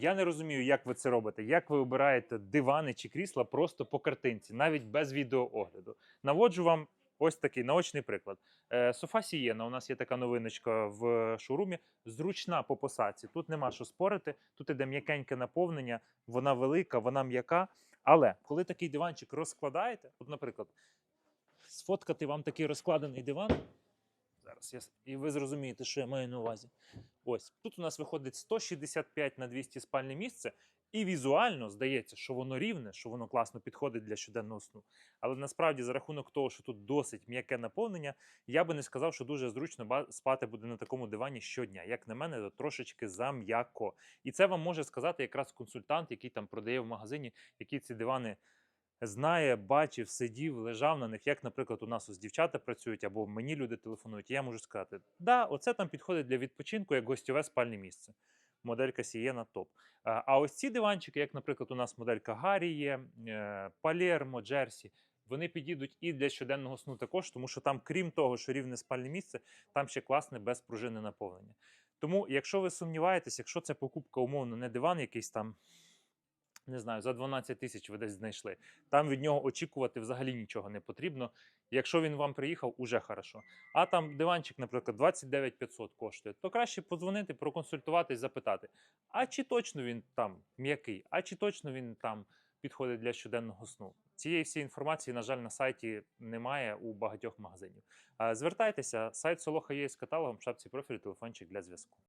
Я не розумію, як ви це робите. Як ви обираєте дивани чи крісла просто по картинці, навіть без відеоогляду. Наводжу вам ось такий наочний приклад. Е, Софа Сієна, у нас є така новиночка в шоурумі, зручна по посадці. Тут нема що спорити, тут іде м'якеньке наповнення, вона велика, вона м'яка. Але коли такий диванчик розкладаєте, от, наприклад, сфоткати вам такий розкладений диван. Зараз я, і ви зрозумієте, що я маю на увазі. Ось тут у нас виходить 165 на 200 спальне місце, і візуально здається, що воно рівне, що воно класно підходить для щоденного сну. Але насправді, за рахунок того, що тут досить м'яке наповнення, я би не сказав, що дуже зручно спати буде на такому дивані щодня. Як на мене, то трошечки зам'яко. І це вам може сказати якраз консультант, який там продає в магазині, які ці дивани знає, бачив, сидів, лежав на них, як, наприклад, у нас ось дівчата працюють або мені люди телефонують. Я можу сказати, да, оце там підходить для відпочинку як гостьове спальне місце. Моделька Сієна топ. А а ось ці диванчики, як, наприклад, у нас моделька Гаррі є, е, Палермо, Джерсі, вони підійдуть і для щоденного сну також, тому що там, крім того, що рівне спальне місце, там ще класне безпружинне наповнення. Тому, якщо ви сумніваєтесь, якщо це покупка умовно не диван, якийсь там, не знаю, за 12 тисяч ви десь знайшли, там від нього очікувати взагалі нічого не потрібно. Якщо він вам приїхав, уже хорошо. А там диванчик, наприклад, 29 500 коштує, то краще подзвонити, проконсультуватись, запитати, а чи точно він там м'який, а чи точно він там підходить для щоденного сну. Цієї всієї інформації, на жаль, на сайті немає у багатьох магазинів. Звертайтеся, сайт Солоха є з каталогом, в шапці профілю, телефончик для зв'язку.